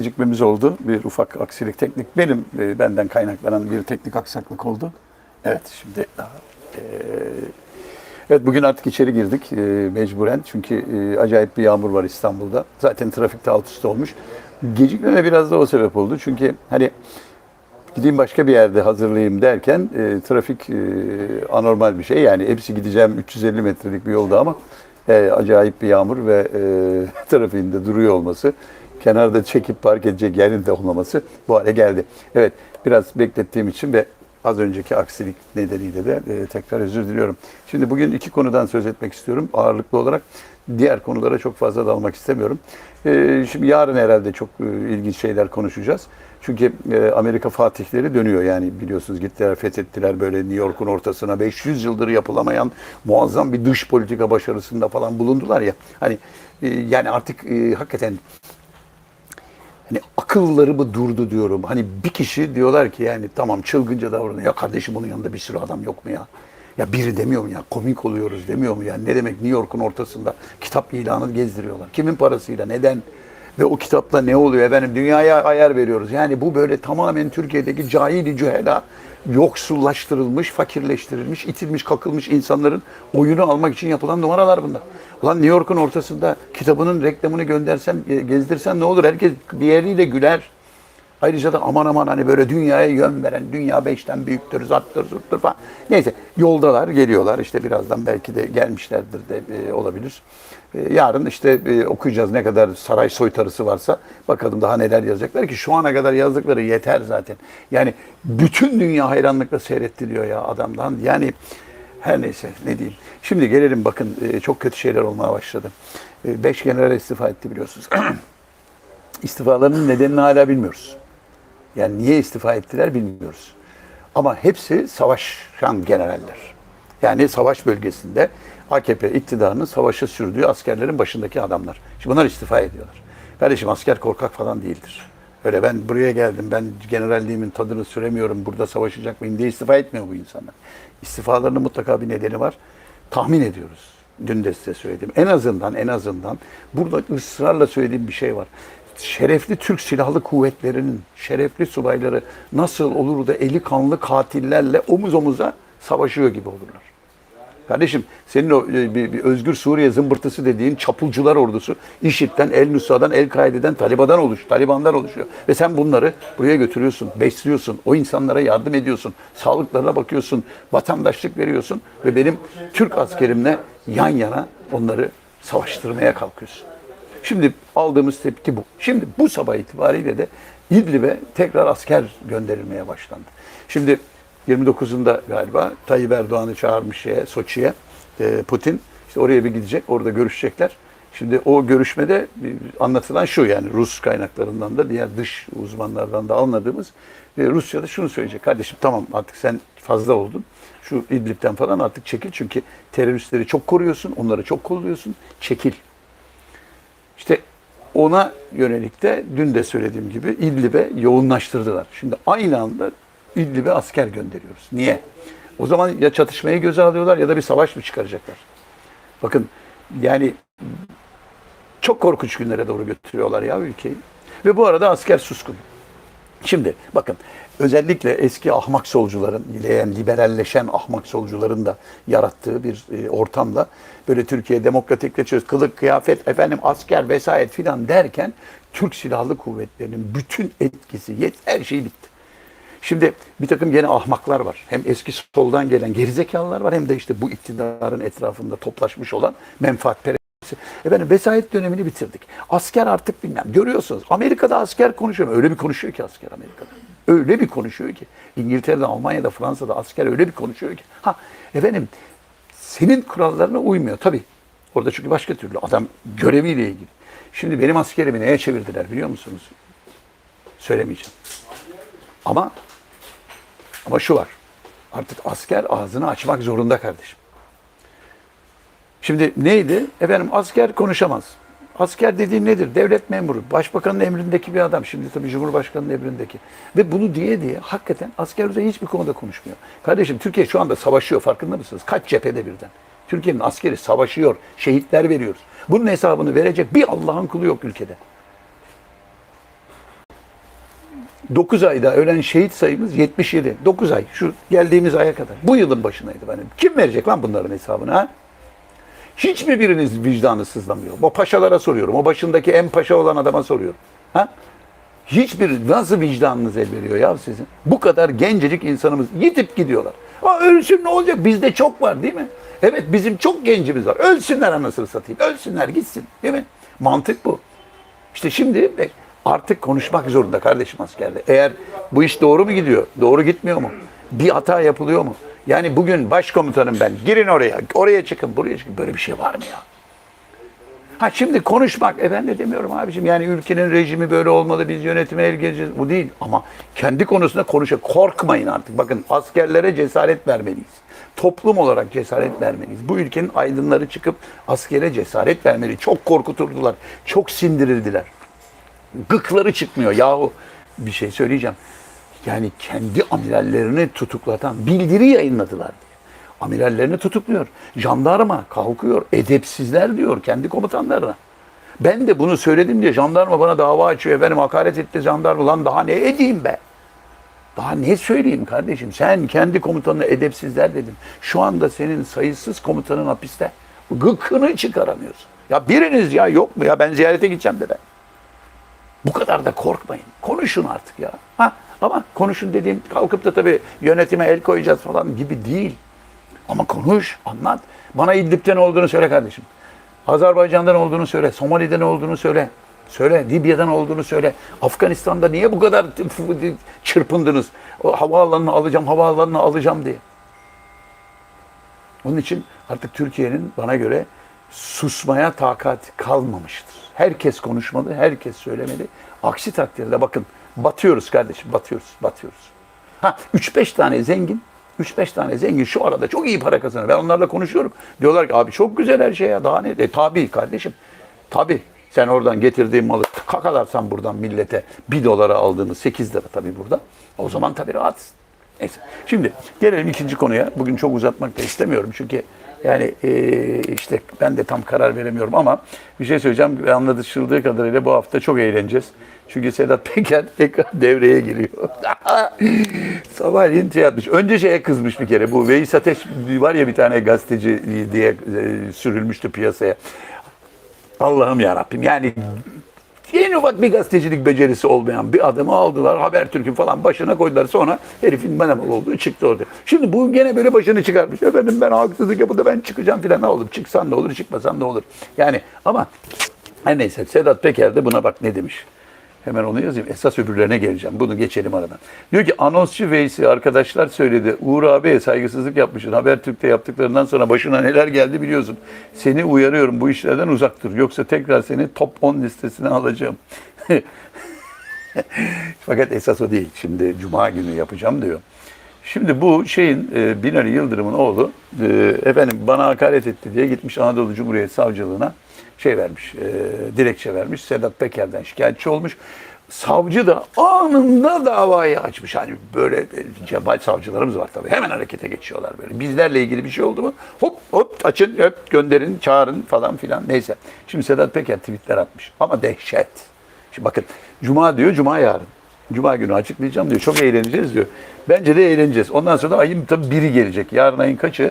gecikmemiz oldu. Bir ufak aksilik teknik benim e, benden kaynaklanan bir teknik aksaklık oldu. Evet şimdi daha e, Evet bugün artık içeri girdik e, mecburen çünkü e, acayip bir yağmur var İstanbul'da. Zaten trafikte alt üst olmuş. Gecikmeme biraz da o sebep oldu. Çünkü hani gideyim başka bir yerde hazırlayayım derken e, trafik e, anormal bir şey. Yani hepsi gideceğim 350 metrelik bir yolda ama e, acayip bir yağmur ve e, trafiğinde duruyor olması, kenarda çekip park edecek yerin de olmaması bu hale geldi. Evet biraz beklettiğim için ve az önceki aksilik nedeniyle de e, tekrar özür diliyorum. Şimdi bugün iki konudan söz etmek istiyorum ağırlıklı olarak. Diğer konulara çok fazla dalmak istemiyorum. E, şimdi yarın herhalde çok e, ilginç şeyler konuşacağız. Çünkü e, Amerika fatihleri dönüyor yani biliyorsunuz gittiler fethettiler böyle New York'un ortasına 500 yıldır yapılamayan muazzam bir dış politika başarısında falan bulundular ya. Hani e, yani artık e, hakikaten hani akılları mı durdu diyorum. Hani bir kişi diyorlar ki yani tamam çılgınca davranıyor. Ya kardeşim bunun yanında bir sürü adam yok mu ya? Ya biri demiyor mu ya? Komik oluyoruz demiyor mu ya? Ne demek New York'un ortasında kitap ilanı gezdiriyorlar. Kimin parasıyla? Neden? Ve o kitapla ne oluyor efendim? Dünyaya ayar veriyoruz. Yani bu böyle tamamen Türkiye'deki cahili cühela yoksullaştırılmış, fakirleştirilmiş, itilmiş, kakılmış insanların oyunu almak için yapılan numaralar bunlar. Ulan New York'un ortasında kitabının reklamını göndersen, e, gezdirsen ne olur? Herkes bir yeriyle güler. Ayrıca da aman aman hani böyle dünyaya yön veren, dünya beşten büyüktür, zattır, zurttur falan. Neyse yoldalar, geliyorlar. işte birazdan belki de gelmişlerdir de e, olabilir. E, yarın işte e, okuyacağız ne kadar saray soytarısı varsa. Bakalım daha neler yazacaklar ki şu ana kadar yazdıkları yeter zaten. Yani bütün dünya hayranlıkla seyrettiriyor ya adamdan. Yani her neyse ne diyeyim. Şimdi gelelim bakın e, çok kötü şeyler olmaya başladı. E, beş general istifa etti biliyorsunuz. İstifalarının nedenini hala bilmiyoruz. Yani niye istifa ettiler bilmiyoruz. Ama hepsi savaşan generaller. Yani savaş bölgesinde AKP iktidarının savaşa sürdüğü askerlerin başındaki adamlar. Şimdi bunlar istifa ediyorlar. Kardeşim asker korkak falan değildir. Öyle ben buraya geldim, ben generalliğimin tadını süremiyorum, burada savaşacak mıyım diye istifa etmiyor bu insanlar. İstifalarının mutlaka bir nedeni var. Tahmin ediyoruz. Dün de size söyledim. En azından, en azından burada ısrarla söylediğim bir şey var şerefli Türk Silahlı Kuvvetleri'nin şerefli subayları nasıl olur da eli kanlı katillerle omuz omuza savaşıyor gibi olurlar. Kardeşim senin o e, bir, bir özgür Suriye zımbırtısı dediğin çapulcular ordusu IŞİD'den, El Nusra'dan, El Kaide'den, Taliban'dan oluş, Taliban'dan oluşuyor. Ve sen bunları buraya götürüyorsun, besliyorsun, o insanlara yardım ediyorsun, sağlıklarına bakıyorsun, vatandaşlık veriyorsun ve benim Türk askerimle yan yana onları savaştırmaya kalkıyorsun. Şimdi aldığımız tepki bu. Şimdi bu sabah itibariyle de İdlib'e tekrar asker gönderilmeye başlandı. Şimdi 29'unda galiba Tayyip Erdoğan'ı çağırmış şeye, Soçi'ye e, Putin. İşte oraya bir gidecek, orada görüşecekler. Şimdi o görüşmede anlatılan şu yani Rus kaynaklarından da diğer dış uzmanlardan da anladığımız e, Rusya'da şunu söyleyecek. Kardeşim tamam artık sen fazla oldun. Şu İdlib'den falan artık çekil çünkü teröristleri çok koruyorsun, onları çok kolluyorsun. Çekil. İşte ona yönelik de dün de söylediğim gibi İdlib'e yoğunlaştırdılar. Şimdi aynı anda İdlib'e asker gönderiyoruz. Niye? O zaman ya çatışmayı göze alıyorlar ya da bir savaş mı çıkaracaklar? Bakın yani çok korkunç günlere doğru götürüyorlar ya ülkeyi. Ve bu arada asker suskun. Şimdi bakın özellikle eski ahmak solcuların, leğen, liberalleşen ahmak solcuların da yarattığı bir e, ortamda böyle Türkiye demokratikleşiyoruz, kılık, kıyafet, efendim asker vesaire filan derken Türk Silahlı Kuvvetleri'nin bütün etkisi, yet, her şey bitti. Şimdi bir takım gene ahmaklar var. Hem eski soldan gelen gerizekalılar var hem de işte bu iktidarın etrafında toplaşmış olan menfaatperest Efendim vesayet dönemini bitirdik. Asker artık bilmem. Görüyorsunuz Amerika'da asker konuşuyor. Öyle bir konuşuyor ki asker Amerika'da. Öyle bir konuşuyor ki. İngiltere'de, Almanya'da, Fransa'da asker öyle bir konuşuyor ki. Ha efendim senin kurallarına uymuyor tabii. Orada çünkü başka türlü adam göreviyle ilgili. Şimdi benim askerimi neye çevirdiler biliyor musunuz? Söylemeyeceğim. Ama ama şu var. Artık asker ağzını açmak zorunda kardeşim. Şimdi neydi? Efendim asker konuşamaz. Asker dediğin nedir? Devlet memuru, başbakanın emrindeki bir adam. Şimdi tabii Cumhurbaşkanı'nın emrindeki. Ve bunu diye diye hakikaten asker üzerine hiçbir konuda konuşmuyor. Kardeşim Türkiye şu anda savaşıyor farkında mısınız? Kaç cephede birden. Türkiye'nin askeri savaşıyor, şehitler veriyoruz. Bunun hesabını verecek bir Allah'ın kulu yok ülkede. 9 ayda ölen şehit sayımız 77. 9 ay. Şu geldiğimiz aya kadar. Bu yılın başındaydı benim. Kim verecek lan bunların hesabını ha? Hiç mi biriniz vicdanı sızlamıyor? O paşalara soruyorum. O başındaki en paşa olan adama soruyorum. Ha? Hiçbir nasıl vicdanınız el veriyor ya sizin? Bu kadar gencecik insanımız yitip gidiyorlar. Aa, ölsün ne olacak? Bizde çok var değil mi? Evet bizim çok gencimiz var. Ölsünler anasını satayım. Ölsünler gitsin. Değil mi? Mantık bu. İşte şimdi e, artık konuşmak zorunda kardeşim askerde. Eğer bu iş doğru mu gidiyor? Doğru gitmiyor mu? Bir hata yapılıyor mu? Yani bugün başkomutanım ben. Girin oraya. Oraya çıkın, buraya çıkın. Böyle bir şey var mı ya? Ha şimdi konuşmak, e ben de demiyorum abicim yani ülkenin rejimi böyle olmalı, biz yönetime el geleceğiz. Bu değil ama kendi konusunda konuşa korkmayın artık. Bakın askerlere cesaret vermeliyiz. Toplum olarak cesaret vermeliyiz. Bu ülkenin aydınları çıkıp askere cesaret vermeli. Çok korkuturdular, çok sindirildiler. Gıkları çıkmıyor yahu. Bir şey söyleyeceğim. Yani kendi amirallerini tutuklatan bildiri yayınladılar diye. Amirallerini tutukluyor. Jandarma kalkıyor. Edepsizler diyor kendi komutanlarına. Ben de bunu söyledim diye jandarma bana dava açıyor. Efendim hakaret etti jandarma. Lan daha ne edeyim be? Daha ne söyleyeyim kardeşim? Sen kendi komutanına edepsizler dedin. Şu anda senin sayısız komutanın hapiste. Gıkını çıkaramıyorsun. Ya biriniz ya yok mu ya ben ziyarete gideceğim de ben. Bu kadar da korkmayın. Konuşun artık ya. Ha, ama konuşun dediğim kalkıp da tabii yönetime el koyacağız falan gibi değil. Ama konuş, anlat. Bana İdlib'de ne olduğunu söyle kardeşim. Azerbaycan'dan olduğunu söyle. Somali'de ne olduğunu söyle. Söyle. Libya'dan olduğunu söyle. Afganistan'da niye bu kadar çırpındınız? O havaalanını alacağım, havaalanını alacağım diye. Onun için artık Türkiye'nin bana göre susmaya takat kalmamıştır. Herkes konuşmalı, herkes söylemeli. Aksi takdirde bakın batıyoruz kardeşim, batıyoruz, batıyoruz. Ha 3-5 tane zengin, 3-5 tane zengin şu arada çok iyi para kazanıyor. Ben onlarla konuşuyorum. Diyorlar ki abi çok güzel her şey ya daha ne? E tabii kardeşim. Tabii. Sen oradan getirdiğin malı kakalarsan buradan millete 1 dolara aldığını 8 lira tabii burada. O zaman tabii rahatsın. Neyse. Şimdi gelelim ikinci konuya. Bugün çok uzatmak da istemiyorum çünkü yani e, işte ben de tam karar veremiyorum ama bir şey söyleyeceğim. Ve Anlaşıldığı kadarıyla bu hafta çok eğleneceğiz. Çünkü Sedat Peker tekrar devreye giriyor. Sabahleyin şey yapmış. Önce şeye kızmış bir kere. Bu Veys Ateş var ya bir tane gazeteci diye e, sürülmüştü piyasaya. Allah'ım ya Rabbim. Yani en ufak bir gazetecilik becerisi olmayan bir adamı aldılar. Habertürk'ün falan başına koydular. Sonra herifin menemal olduğu çıktı orada. Şimdi bu gene böyle başını çıkarmış. Efendim ben haksızlık yapıldı ben çıkacağım filan ne olur. Çıksan ne olur çıkmasan ne olur. Yani ama her neyse Sedat Peker de buna bak ne demiş. Hemen onu yazayım. Esas öbürlerine geleceğim. Bunu geçelim aradan. Diyor ki anonsçu Veysi arkadaşlar söyledi. Uğur abiye saygısızlık yapmışsın. Habertürk'te yaptıklarından sonra başına neler geldi biliyorsun. Seni uyarıyorum bu işlerden uzak dur. Yoksa tekrar seni top 10 listesine alacağım. Fakat esas o değil. Şimdi Cuma günü yapacağım diyor. Şimdi bu şeyin e, Binali Yıldırım'ın oğlu e, efendim bana hakaret etti diye gitmiş Anadolu Cumhuriyet Savcılığına şey vermiş, e, dilekçe vermiş. Sedat Peker'den şikayetçi olmuş. Savcı da anında davayı açmış. Hani böyle e, cebal savcılarımız var tabii. Hemen harekete geçiyorlar böyle. Bizlerle ilgili bir şey oldu mu hop hop açın, hop gönderin, çağırın falan filan. Neyse. Şimdi Sedat Peker tweetler atmış. Ama dehşet. Şimdi bakın Cuma diyor, Cuma yarın. Cuma günü açıklayacağım diyor. Çok eğleneceğiz diyor. Bence de eğleneceğiz. Ondan sonra da ayın tabii biri gelecek. Yarın ayın kaçı?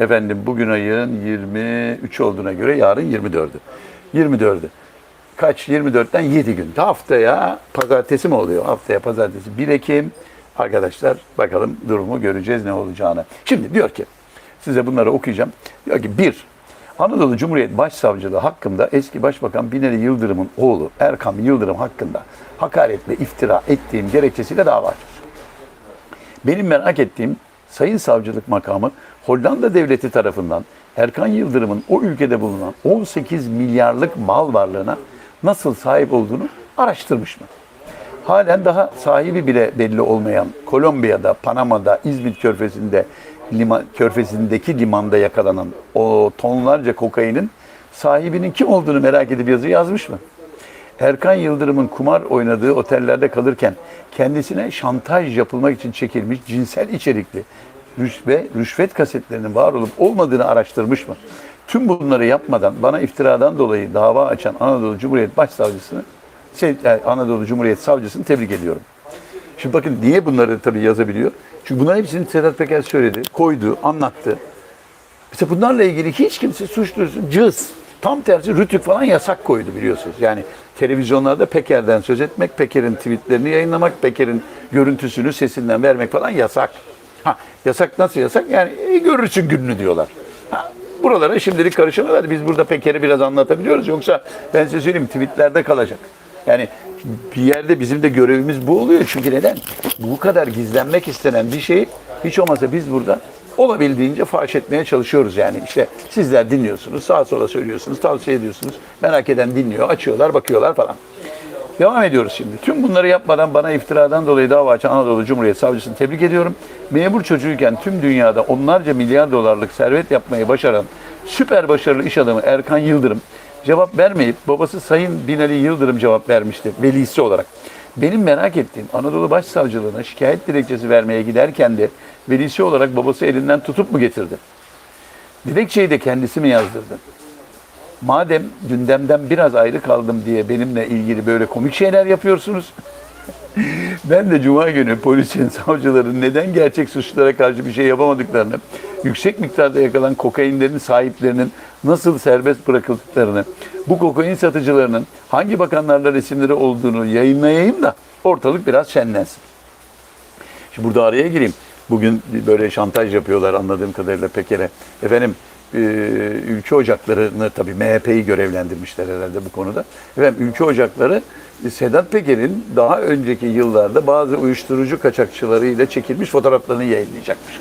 Efendim bugün ayın 23 olduğuna göre yarın 24'ü. 24'ü. Kaç? 24'ten 7 gün. Haftaya pazartesi mi oluyor? Haftaya pazartesi 1 Ekim. Arkadaşlar bakalım durumu göreceğiz ne olacağını. Şimdi diyor ki size bunları okuyacağım. Diyor ki bir, Anadolu Cumhuriyet Başsavcılığı hakkında eski Başbakan Binali Yıldırım'ın oğlu Erkan Yıldırım hakkında hakaretle iftira ettiğim gerekçesiyle dava açmış. Benim merak ettiğim Sayın Savcılık makamı Hollanda Devleti tarafından Erkan Yıldırım'ın o ülkede bulunan 18 milyarlık mal varlığına nasıl sahip olduğunu araştırmış mı? Halen daha sahibi bile belli olmayan Kolombiya'da, Panama'da, İzmit Körfezi'nde, lima, Körfezi'ndeki limanda yakalanan o tonlarca kokainin sahibinin kim olduğunu merak edip yazı yazmış mı? Erkan Yıldırım'ın kumar oynadığı otellerde kalırken kendisine şantaj yapılmak için çekilmiş cinsel içerikli ve rüşvet kasetlerinin var olup olmadığını araştırmış mı? Tüm bunları yapmadan bana iftiradan dolayı dava açan Anadolu Cumhuriyet Başsavcısını, şey, yani Anadolu Cumhuriyet Savcısını tebrik ediyorum. Şimdi bakın niye bunları tabii yazabiliyor? Çünkü bunların hepsini Sedat Peker söyledi, koydu, anlattı. Mesela bunlarla ilgili hiç kimse suç duyursun, cız. Tam tersi Rütük falan yasak koydu biliyorsunuz. Yani televizyonlarda Peker'den söz etmek, Peker'in tweetlerini yayınlamak, Peker'in görüntüsünü sesinden vermek falan yasak. Ha, yasak nasıl yasak? Yani e, görürsün gününü diyorlar. Ha, buralara şimdilik karışamıyorlar. Biz burada Peker'i biraz anlatabiliyoruz. Yoksa ben size söyleyeyim tweetlerde kalacak. Yani bir yerde bizim de görevimiz bu oluyor. Çünkü neden? Bu kadar gizlenmek istenen bir şey hiç olmazsa biz burada olabildiğince faş etmeye çalışıyoruz yani. işte sizler dinliyorsunuz, sağa sola söylüyorsunuz, tavsiye ediyorsunuz. Merak eden dinliyor, açıyorlar, bakıyorlar falan. Devam ediyoruz şimdi. Tüm bunları yapmadan bana iftiradan dolayı dava açan Anadolu Cumhuriyet Savcısını tebrik ediyorum. Memur çocuğuyken tüm dünyada onlarca milyar dolarlık servet yapmayı başaran süper başarılı iş adamı Erkan Yıldırım cevap vermeyip babası Sayın Binali Yıldırım cevap vermişti velisi olarak. Benim merak ettiğim Anadolu Başsavcılığına şikayet dilekçesi vermeye giderken de velisi olarak babası elinden tutup mu getirdi? Dilekçeyi de kendisi mi yazdırdı? Madem gündemden biraz ayrı kaldım diye benimle ilgili böyle komik şeyler yapıyorsunuz. ben de cuma günü polisin, savcıların neden gerçek suçlulara karşı bir şey yapamadıklarını, yüksek miktarda yakalan kokainlerin sahiplerinin nasıl serbest bırakıldıklarını, bu kokain satıcılarının hangi bakanlarla resimleri olduğunu yayınlayayım da ortalık biraz şenlensin. Şimdi burada araya gireyim. Bugün böyle şantaj yapıyorlar anladığım kadarıyla Peker'e. Efendim e, ülke ocaklarını tabii MHP'yi görevlendirmişler herhalde bu konuda. Efendim ülke ocakları Sedat Peker'in daha önceki yıllarda bazı uyuşturucu kaçakçılarıyla çekilmiş fotoğraflarını yayınlayacakmış.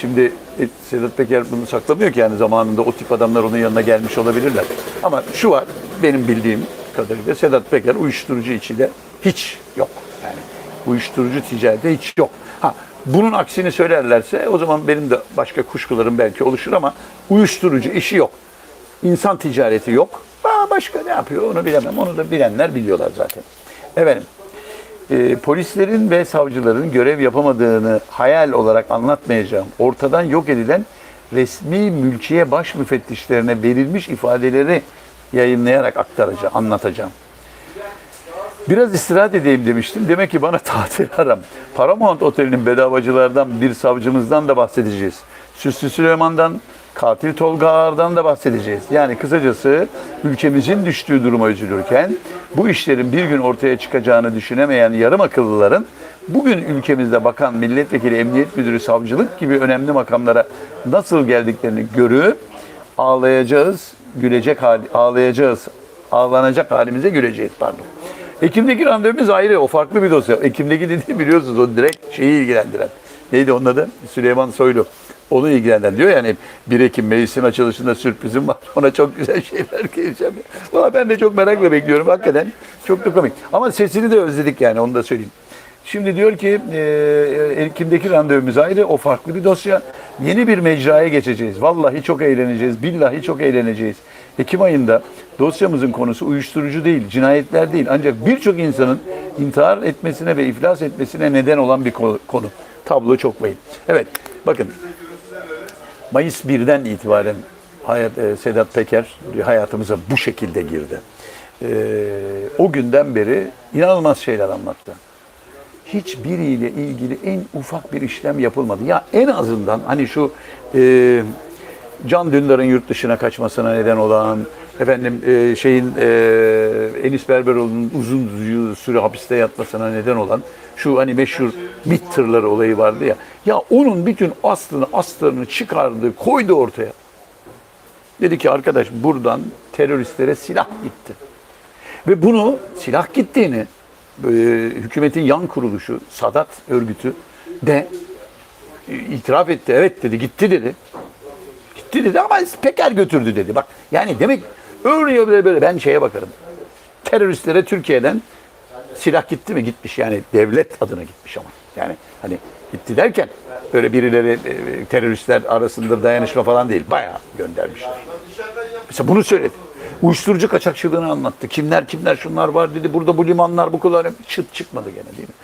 Şimdi e, Sedat Peker bunu saklamıyor ki yani zamanında o tip adamlar onun yanına gelmiş olabilirler. Ama şu var benim bildiğim kadarıyla Sedat Peker uyuşturucu içinde hiç yok. Yani uyuşturucu ticareti hiç yok. Ha bunun aksini söylerlerse o zaman benim de başka kuşkularım belki oluşur ama uyuşturucu işi yok. İnsan ticareti yok. Aa, başka ne yapıyor onu bilemem. Onu da bilenler biliyorlar zaten. Efendim e, polislerin ve savcıların görev yapamadığını hayal olarak anlatmayacağım. Ortadan yok edilen resmi mülkiye baş müfettişlerine verilmiş ifadeleri yayınlayarak aktaracağım, anlatacağım. Biraz istirahat edeyim demiştim. Demek ki bana tatil aram. Paramount Oteli'nin bedavacılardan bir savcımızdan da bahsedeceğiz. Süslü Süleyman'dan, katil Tolga Ağar'dan da bahsedeceğiz. Yani kısacası ülkemizin düştüğü duruma üzülürken bu işlerin bir gün ortaya çıkacağını düşünemeyen yarım akıllıların bugün ülkemizde bakan, milletvekili, emniyet müdürü, savcılık gibi önemli makamlara nasıl geldiklerini görüp ağlayacağız, gülecek hali, ağlayacağız, ağlanacak halimize güleceğiz pardon. Ekim'deki randevumuz ayrı. O farklı bir dosya. Ekim'deki dediği biliyorsunuz o direkt şeyi ilgilendiren. Neydi onun adı? Süleyman Soylu. Onu ilgilendiren diyor yani 1 Ekim meclisin açılışında sürprizim var. Ona çok güzel şeyler geleceğim. Valla ben de çok merakla bekliyorum hakikaten. Çok da komik. Ama sesini de özledik yani onu da söyleyeyim. Şimdi diyor ki e, Ekim'deki randevumuz ayrı. O farklı bir dosya. Yeni bir mecraya geçeceğiz. Vallahi çok eğleneceğiz. Billahi çok eğleneceğiz. Ekim ayında dosyamızın konusu uyuşturucu değil, cinayetler değil. Ancak birçok insanın intihar etmesine ve iflas etmesine neden olan bir konu. Tablo çok vahim. Evet, bakın. Mayıs 1'den itibaren hayat, e, Sedat Peker hayatımıza bu şekilde girdi. E, o günden beri inanılmaz şeyler anlattı hiçbiriyle ilgili en ufak bir işlem yapılmadı. Ya en azından hani şu e, Can Dündar'ın yurt dışına kaçmasına neden olan, efendim e, şeyin e, Enis Berberoğlu'nun uzun süre hapiste yatmasına neden olan şu hani meşhur MİT tırları olayı vardı ya. Ya onun bütün aslını, astarını çıkardı, koydu ortaya. Dedi ki arkadaş buradan teröristlere silah gitti. Ve bunu silah gittiğini e, hükümetin yan kuruluşu Sadat örgütü de e, itiraf etti. Evet dedi gitti dedi. Gitti dedi ama Peker götürdü dedi. Bak yani demek öyle böyle böyle ben şeye bakarım. Teröristlere Türkiye'den silah gitti mi? Gitmiş yani devlet adına gitmiş ama. Yani hani gitti derken böyle birileri e, teröristler arasında dayanışma falan değil. Bayağı göndermişler. Mesela bunu söyledi. Uyuşturucu kaçakçılığını anlattı. Kimler kimler şunlar var dedi. Burada bu limanlar bu kadar çıt çıkmadı gene değil mi?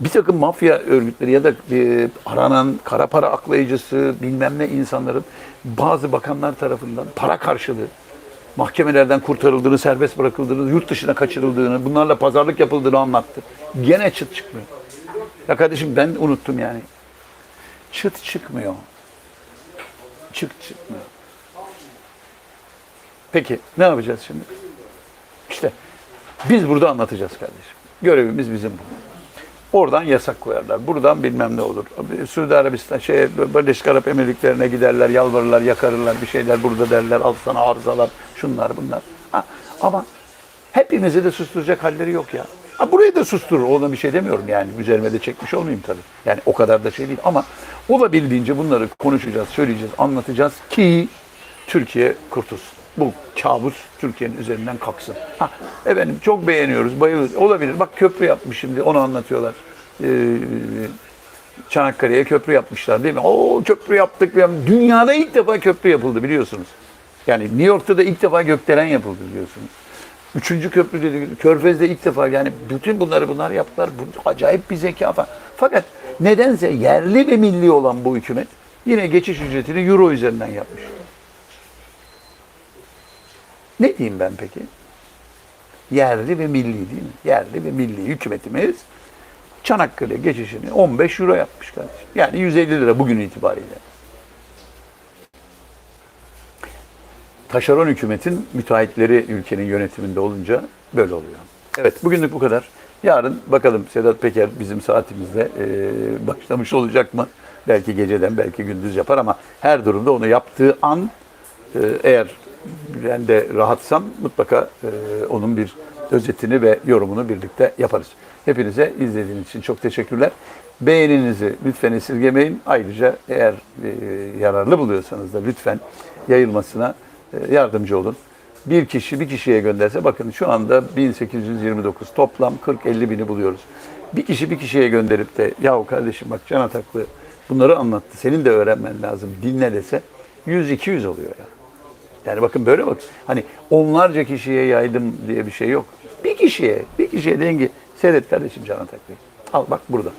Bir takım mafya örgütleri ya da e, aranan kara para aklayıcısı bilmem ne insanların bazı bakanlar tarafından para karşılığı mahkemelerden kurtarıldığını, serbest bırakıldığını, yurt dışına kaçırıldığını, bunlarla pazarlık yapıldığını anlattı. Gene çıt çıkmıyor. Ya kardeşim ben unuttum yani. Çıt çıkmıyor. Çıt çıkmıyor. Peki ne yapacağız şimdi? İşte biz burada anlatacağız kardeşim. Görevimiz bizim bu. Oradan yasak koyarlar. Buradan bilmem ne olur. Suudi Arabistan, şey, Birleşik Arap Emirlikleri'ne giderler, yalvarırlar, yakarırlar bir şeyler burada derler. Al sana arızalar, şunlar bunlar. Ha, ama hepimizi de susturacak halleri yok ya. Ha, burayı da susturur. Ona bir şey demiyorum yani. Üzerime de çekmiş olmayayım tabii. Yani o kadar da şey değil. Ama olabildiğince bunları konuşacağız, söyleyeceğiz, anlatacağız ki Türkiye kurtulsun. Bu kabus Türkiye'nin üzerinden kalksın. Ha, efendim çok beğeniyoruz, bayılıyoruz. Olabilir. Bak köprü yapmış şimdi, onu anlatıyorlar. Ee, Çanakkale'ye köprü yapmışlar değil mi? Oo köprü yaptık. Dünyada ilk defa köprü yapıldı biliyorsunuz. Yani New York'ta da ilk defa gökdelen yapıldı biliyorsunuz. Üçüncü köprü dedi, Körfez'de ilk defa yani bütün bunları bunlar yaptılar. Bu acayip bir zeka falan. Fakat nedense yerli ve milli olan bu hükümet yine geçiş ücretini euro üzerinden yapmış. Ne diyeyim ben peki? Yerli ve milli değil mi? Yerli ve milli hükümetimiz Çanakkale geçişini 15 euro yapmış kardeşim. Yani 150 lira bugün itibariyle. Taşeron hükümetin müteahhitleri ülkenin yönetiminde olunca böyle oluyor. Evet bugünlük bu kadar. Yarın bakalım Sedat Peker bizim saatimizde e, başlamış olacak mı? Belki geceden belki gündüz yapar ama her durumda onu yaptığı an e, eğer ben de rahatsam mutlaka e, onun bir özetini ve yorumunu birlikte yaparız. Hepinize izlediğiniz için çok teşekkürler. Beğeninizi lütfen esirgemeyin. Ayrıca eğer e, yararlı buluyorsanız da lütfen yayılmasına e, yardımcı olun. Bir kişi bir kişiye gönderse bakın şu anda 1829 toplam 40-50 bini buluyoruz. Bir kişi bir kişiye gönderip de yahu kardeşim bak Can Ataklı bunları anlattı senin de öğrenmen lazım dinle dese 100-200 oluyor ya. Yani bakın böyle bak. Hani onlarca kişiye yaydım diye bir şey yok. Bir kişiye, bir kişiye dengi seyret kardeşim Can Ataklı'yı. Al bak burada.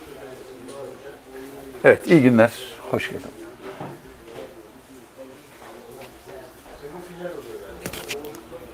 Evet iyi günler. Hoş geldin.